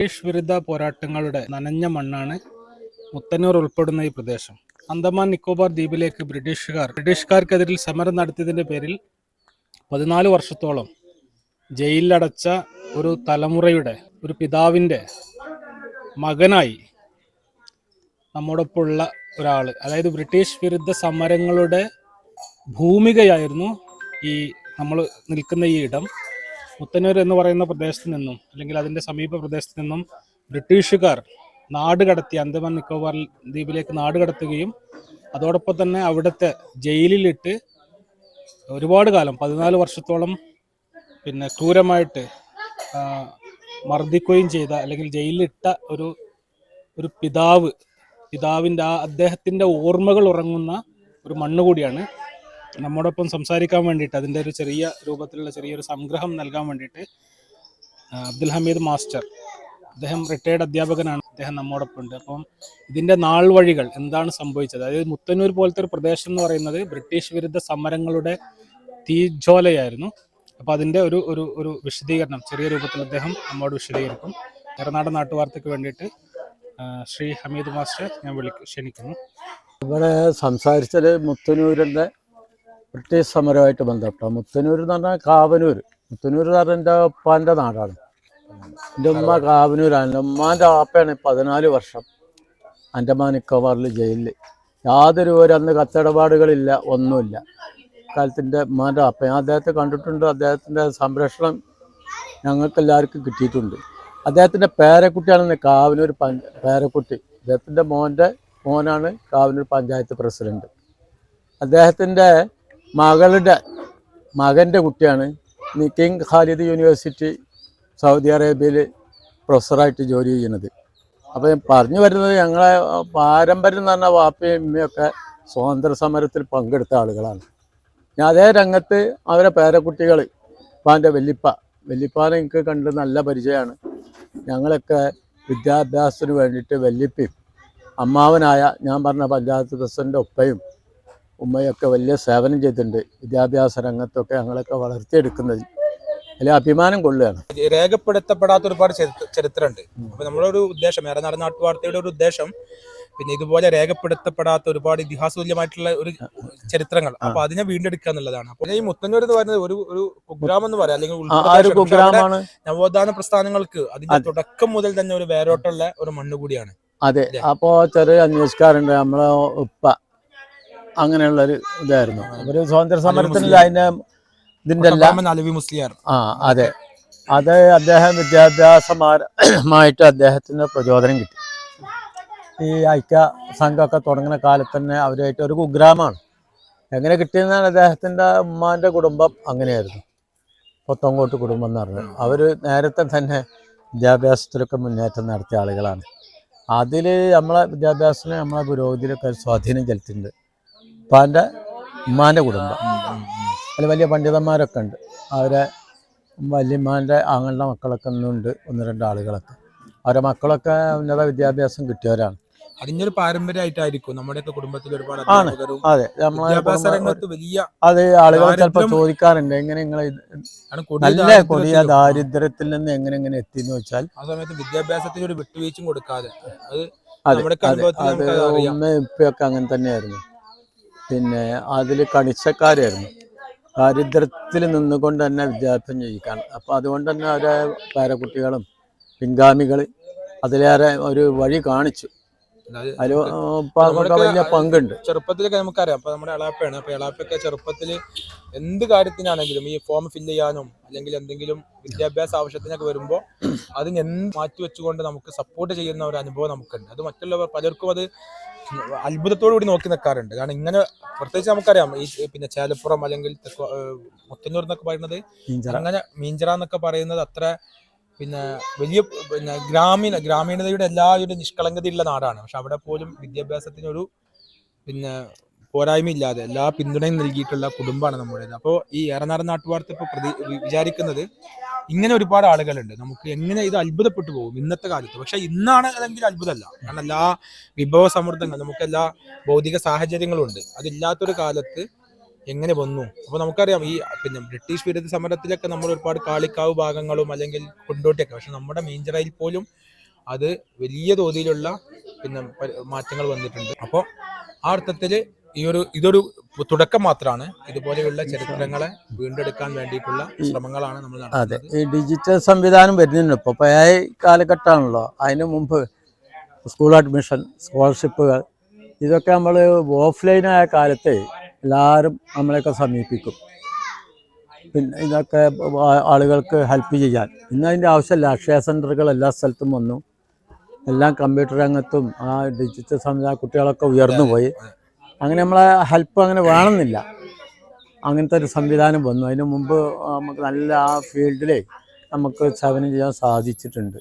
British വിരുദ്ധ പോരാട്ടങ്ങളുടെ നനഞ്ഞ മണ്ണാണ് മുത്തന്നൂർ ഉൾപ്പെടുന്ന ഈ പ്രദേശം. അന്തമാൻ നിക്കോബാർ ദ്വീപിലേക്ക് ബ്രിട്ടീഷുകാർ ബ്രിട്ടീഷുകാർക്കെതിരിൽ സമരം നടത്തിയതിന്റെ പേരിൽ പതിനാല് വർഷത്തോളം ജയിലിലടച്ച ഒരു തലമുറയുടെ ഒരു പിതാവിന്റെ മകനായി നമ്മോടൊപ്പമുള്ള ഒരാൾ അതായത് ബ്രിട്ടീഷ് വിരുദ്ധ സമരങ്ങളുടെ ഭൂമികയായിരുന്നു ഈ നമ്മൾ നിൽക്കുന്ന ഈ ഇടം. മുത്തന്നൂർ എന്ന് പറയുന്ന പ്രദേശത്ത് നിന്നും അല്ലെങ്കിൽ അതിന്റെ സമീപ പ്രദേശത്ത് നിന്നും ബ്രിട്ടീഷുകാർ നാട് കടത്തി അന്തമാൻ നിക്കോബാർ ദ്വീപിലേക്ക് നാട് കടത്തുകയും അതോടൊപ്പം തന്നെ അവിടുത്തെ ജയിലിലിട്ട് ഒരുപാട് കാലം പതിനാല് വർഷത്തോളം പിന്നെ ക്രൂരമായിട്ട് മർദ്ദിക്കുകയും ചെയ്ത അല്ലെങ്കിൽ ജയിലിലിട്ട ഒരു ഒരു പിതാവ് പിതാവിന്റെ ആ അദ്ദേഹത്തിന്റെ ഓർമ്മകൾ ഉറങ്ങുന്ന ഒരു മണ്ണ് കൂടിയാണ് നമ്മോടൊപ്പം സംസാരിക്കാൻ വേണ്ടിയിട്ട് അതിന്റെ ഒരു ചെറിയ രൂപത്തിലുള്ള ചെറിയൊരു സംഗ്രഹം നൽകാൻ വേണ്ടിയിട്ട് അബ്ദുൽ ഹമീദ് മാസ്റ്റർ അദ്ദേഹം റിട്ടയർഡ് അധ്യാപകനാണ് അദ്ദേഹം നമ്മോടൊപ്പം ഉണ്ട് അപ്പം ഇതിന്റെ നാൾ വഴികൾ എന്താണ് സംഭവിച്ചത്? അതായത് മുത്തന്നൂർ പോലത്തെ ഒരു പ്രദേശം എന്ന് പറയുന്നത് ബ്രിട്ടീഷ് വിരുദ്ധ സമരങ്ങളുടെ തീജ്വാലയായിരുന്നു. അപ്പോൾ അതിന്റെ ഒരു ഒരു ഒരു വിശദീകരണം ചെറിയ രൂപത്തിൽ അദ്ദേഹം നമ്മോട് വിശദീകരിക്കും. എറനാട് നാട്ടുവാർത്തയ്ക്ക് വേണ്ടിയിട്ട് ശ്രീ ഹമീദ് മാസ്റ്റർ ഞാൻ വിളിക്കും ക്ഷണിക്കുന്നു. ഇവിടെ സംസാരിച്ചത് മുത്തനൂരിന്റെ ബ്രിട്ടീഷ് സമരമായിട്ട് ബന്ധപ്പെട്ട? മുത്തനൂർ എന്ന് പറഞ്ഞാൽ കാവനൂർ മുത്തനൂർ എന്ന് പറഞ്ഞാൽ എന്റെ ഉപ്പാന്റെ നാടാണ്. എന്റെ ഉമ്മ കാവനൂരാണ്. എന്റെ ഉമ്മാന്റെ ആപ്പയാണ് പതിനാല് വർഷം അൻഡമാൻ നിക്കോബാറിൽ ജയിലിൽ. യാതൊരു ഒരു അന്ന് കത്തിടപാടുകളില്ല ഒന്നുമില്ല. കാലത്തിന്റെ ഉമ്മാന്റെ ആപ്പ ഞാൻ അദ്ദേഹത്തെ കണ്ടിട്ടുണ്ട്. അദ്ദേഹത്തിന്റെ സംരക്ഷണം ഞങ്ങൾക്കെല്ലാവർക്കും കിട്ടിയിട്ടുണ്ട്. അദ്ദേഹത്തിന്റെ പേരക്കുട്ടിയാണ് കാവനൂർ പഞ്ച പേരക്കുട്ടി. അദ്ദേഹത്തിന്റെ മോന്റെ മോനാണ് കാവനൂർ പഞ്ചായത്ത് പ്രസിഡന്റ്. അദ്ദേഹത്തിന്റെ മകളുടെ മകന്റെ കുട്ടിയാണ് കിങ് ഖാലിദ് യൂണിവേഴ്സിറ്റി സൗദി അറേബ്യയിൽ പ്രൊഫസറായിട്ട് ജോലി ചെയ്യുന്നത്. അപ്പോൾ പറഞ്ഞു വരുന്നത് ഞങ്ങളെ പാരമ്പര്യം എന്ന് പറഞ്ഞാൽ വാപ്പയും ഉമ്മയൊക്കെ സ്വാതന്ത്ര്യ സമരത്തിൽ പങ്കെടുത്ത ആളുകളാണ്. ഞാൻ അതേ രംഗത്ത് അവരെ പേരക്കുട്ടികൾ ഇപ്പം എന്റെ വെല്ലിപ്പ വെല്ലിപ്പാനെ എനിക്ക് കണ്ട് നല്ല പരിചയമാണ്. ഞങ്ങളൊക്കെ വിദ്യാഭ്യാസത്തിന് വേണ്ടിയിട്ട് വെല്ലിപ്പയും അമ്മാവനായ ഞാൻ പറഞ്ഞ പഞ്ചായത്ത് പ്രസിഡന്റ് ഒപ്പയും ഉമ്മയൊക്കെ വലിയ സേവനം ചെയ്തിട്ടുണ്ട്. വിദ്യാഭ്യാസ രംഗത്തൊക്കെ ഞങ്ങളൊക്കെ വളർത്തിയെടുക്കുന്നതിൽ വലിയ അഭിമാനം കൊള്ളുകയാണ്. രേഖപ്പെടുത്തപ്പെടാത്ത ഒരുപാട് ചരിത്ര- ചരിത്രമുണ്ട്. അപ്പൊ നമ്മളൊരു ഉദ്ദേശം ഏറനാട് നാട്ടുവാർത്തയുടെ ഒരു ഉദ്ദേശം പിന്നെ ഇതുപോലെ രേഖപ്പെടുത്തപ്പെടാത്ത ഒരുപാട് ഇതിഹാസതുല്യമായിട്ടുള്ള ഒരു ചരിത്രങ്ങൾ. അപ്പൊ അതിനെ വീണ്ടെടുക്കുക എന്നുള്ളതാണ്. അപ്പൊ ഈ മുത്തന്നൂർ എന്ന് പറയുന്നത് ഒരു ഒരു കുഗ്രാമം എന്ന് പറയാം. അല്ലെങ്കിൽ കുഗ്രാമമാണ്. കുഗ്രാമാണ് നവോത്ഥാന പ്രസ്ഥാനങ്ങൾക്ക് അതിന്റെ തുടക്കം മുതൽ തന്നെ ഒരു വേരോട്ടുള്ള ഒരു മണ്ണ് കൂടിയാണ് അതെ അപ്പോ അപ്പോൾ ചെറിയ അന്വേഷിക്കാറുണ്ട്. നമ്മളെ ഉപ്പ അങ്ങനെയുള്ളൊരു ഇതായിരുന്നു. ഒരു സ്വാതന്ത്ര്യ സമരത്തിൽ അതിന്റെ ഇതിന്റെ എല്ലാം കൊട്ടപ്പാറമ്മൻ അലവി മുസ്ലിയാർ. ആ അതെ. അത് അദ്ദേഹം വിദ്യാഭ്യാസമായിട്ട് അദ്ദേഹത്തിന് പ്രചോദനം കിട്ടി. ഈ ഐക്യ സംഘമൊക്കെ തുടങ്ങുന്ന കാലത്ത് തന്നെ അവരുമായിട്ട് ഒരു കുഗ്രാമാണ് എങ്ങനെ കിട്ടിയെന്നാണ് അദ്ദേഹത്തിന്റെ ഉമ്മാന്റെ കുടുംബം അങ്ങനെയായിരുന്നു. പൊത്തങ്കോട്ട് കുടുംബം എന്ന് പറഞ്ഞത് അവർ നേരത്തെ തന്നെ വിദ്യാഭ്യാസത്തിലൊക്കെ മുന്നേറ്റം നടത്തിയ ആളുകളാണ്. അതിൽ നമ്മളെ വിദ്യാഭ്യാസത്തിന് നമ്മളെ പുരോഗതിയിലൊക്കെ സ്വാധീനം ചെലുത്തിയിട്ടുണ്ട്. ഉപ്പാന്റെ ഉമ്മാന്റെ കുടുംബം. അതിൽ വലിയ പണ്ഡിതന്മാരൊക്കെ ഉണ്ട്. അവരെ വല്യമ്മാന്റെ ആങ്ങളുടെ മക്കളൊക്കെ ഇന്നുണ്ട് ഒന്ന് രണ്ട് ആളുകളൊക്കെ. അവരുടെ മക്കളൊക്കെ ഉന്നത വിദ്യാഭ്യാസം കിട്ടിയവരാണ്. അതിനൊരു പാരമ്പര്യമായിട്ടായിരിക്കും നമ്മുടെയൊക്കെ കുടുംബത്തിൽ ഒരുപാട് ആണ്. അതെ. വിദ്യാഭ്യാസ വലിയ അതെ ആളുകൾ ചിലപ്പോൾ ചോദിക്കാറുണ്ട് എങ്ങനെ നിങ്ങൾ നല്ല കൊടിയ ദാരിദ്ര്യത്തിൽ നിന്ന് എങ്ങനെ എങ്ങനെ എത്തി എന്ന് വെച്ചാൽ ആ സമയത്ത് വിദ്യാഭ്യാസത്തിന് ഒരു വിട്ടുവീഴ്ചയും കൊടുക്കാതെ. അത് അതെ അനുഭവത്തിൽ അങ്ങനെ തന്നെയായിരുന്നു. പിന്നെ അതിൽ കണിച്ചക്കാരായിരുന്നു ദാരിദ്ര്യത്തിൽ നിന്നുകൊണ്ട് തന്നെ വിദ്യാഭ്യാസം ചെയ്യിക്കാണ് അപ്പോൾ അതുകൊണ്ട് തന്നെ അവരെ പേരക്കുട്ടികളും പിൻഗാമികൾ അതിലേറെ ഒരു വഴി കാണിച്ചു. അതിൽ ഉപ്പാക്കൊക്കെ വലിയ പങ്കുണ്ട്. ചെറുപ്പത്തിലൊക്കെ നമുക്കറിയാം. അപ്പൊ നമ്മുടെ എളാപ്പയാണ്. അപ്പൊ എളാപ്പൊക്കെ ചെറുപ്പത്തിൽ എന്ത് കാര്യത്തിനാണെങ്കിലും ഈ ഫോം ഫില്ല് ചെയ്യാനും അല്ലെങ്കിൽ എന്തെങ്കിലും വിദ്യാഭ്യാസ ആവശ്യത്തിനൊക്കെ വരുമ്പോൾ അതിന് എന്ത് മാറ്റി വെച്ചുകൊണ്ട് നമുക്ക് സപ്പോർട്ട് ചെയ്യുന്ന ഒരു അനുഭവം നമുക്കുണ്ട്. അത് മറ്റുള്ളവർ പലർക്കും അത് അത്ഭുതത്തോടു കൂടി നോക്കി നിൽക്കാറുണ്ട് കാരണം ഇങ്ങനെ പ്രത്യേകിച്ച് നമുക്കറിയാം. ഈ പിന്നെ ചേലപ്പുറം അല്ലെങ്കിൽ മുത്തന്നൂർ എന്നൊക്കെ പറയുന്നത് അങ്ങനെ മീഞ്ചറ എന്നൊക്കെ പറയുന്നത് അത്ര പിന്നെ വലിയ പിന്നെ ഗ്രാമീണ ഗ്രാമീണതയുടെ എല്ലാവരുടെ നിഷ്കളങ്കതയുള്ള നാടാണ്. പക്ഷെ അവിടെ പോലും വിദ്യാഭ്യാസത്തിനൊരു പിന്നെ പോരായ്മയില്ലാതെ എല്ലാ പിന്തുണയും നൽകിയിട്ടുള്ള കുടുംബമാണ് നമ്മുടേത്. അപ്പോൾ ഈ ഏറനാടൻ നാട്ടുവാർത്ത ഇപ്പോൾ പ്രതി വിചാരിക്കുന്നത് ഇങ്ങനെ ഒരുപാട് ആളുകളുണ്ട്. നമുക്ക് എങ്ങനെ ഇത് അത്ഭുതപ്പെട്ടു പോകും ഇന്നത്തെ കാലത്ത്. പക്ഷെ ഇന്നാണ് അതെങ്കിൽ അത്ഭുതമല്ല. കാരണം എല്ലാ വിഭവ സമൃദ്ധങ്ങൾ നമുക്ക് എല്ലാ ഭൗതിക സാഹചര്യങ്ങളും ഉണ്ട് അതില്ലാത്തൊരു കാലത്ത് എങ്ങനെ വന്നു? അപ്പൊ നമുക്കറിയാം ഈ പിന്നെ ബ്രിട്ടീഷ് വിരുദ്ധ സമരത്തിലൊക്കെ നമ്മൾ ഒരുപാട് കാളിക്കാവ് ഭാഗങ്ങളും അല്ലെങ്കിൽ കൊണ്ടോട്ടിയൊക്കെ. പക്ഷെ നമ്മുടെ മീഞ്ചറയിൽ പോലും അത് വലിയ തോതിലുള്ള പിന്നെ മാറ്റങ്ങൾ വന്നിട്ടുണ്ട്. അപ്പോൾ ആ അർത്ഥത്തിൽ ഈ ഒരു ഇതൊരു തുടക്കം മാത്രമാണ് ഇതുപോലെയുള്ള ചരിത്രങ്ങളെ വീണ്ടെടുക്കാൻ വേണ്ടിയിട്ടുള്ള ശ്രമങ്ങളാണ് നമ്മൾ അതെ ഈ ഡിജിറ്റൽ സംവിധാനം വരുന്നുണ്ട് ഇപ്പോൾ പഴയ കാലഘട്ടമാണല്ലോ. അതിനു മുമ്പ് സ്കൂൾ അഡ്മിഷൻ സ്കോളർഷിപ്പുകൾ ഇതൊക്കെ നമ്മൾ ഓഫ്ലൈനായ കാലത്തെ എല്ലാവരും നമ്മളെയൊക്കെ സമീപിക്കും. പിന്നെ ഇതൊക്കെ ആളുകൾക്ക് ഹെൽപ്പ് ചെയ്യാൻ. ഇന്ന് അതിന്റെ ആവശ്യമില്ല. അക്ഷയ സെന്ററുകൾ എല്ലാ സ്ഥലത്തും വന്നു. എല്ലാം കമ്പ്യൂട്ടർ രംഗത്തും ആ ഡിജിറ്റൽ സംവിധാനം കുട്ടികളൊക്കെ ഉയർന്നു പോയി. അങ്ങനെ നമ്മളെ ഹെൽപ്പ് അങ്ങനെ വേണമെന്നില്ല. അങ്ങനത്തെ ഒരു സംവിധാനം വന്നു. അതിന് മുമ്പ് നമുക്ക് നല്ല ആ ഫീൽഡിലേ നമുക്ക് സേവനം ചെയ്യാൻ സാധിച്ചിട്ടുണ്ട്.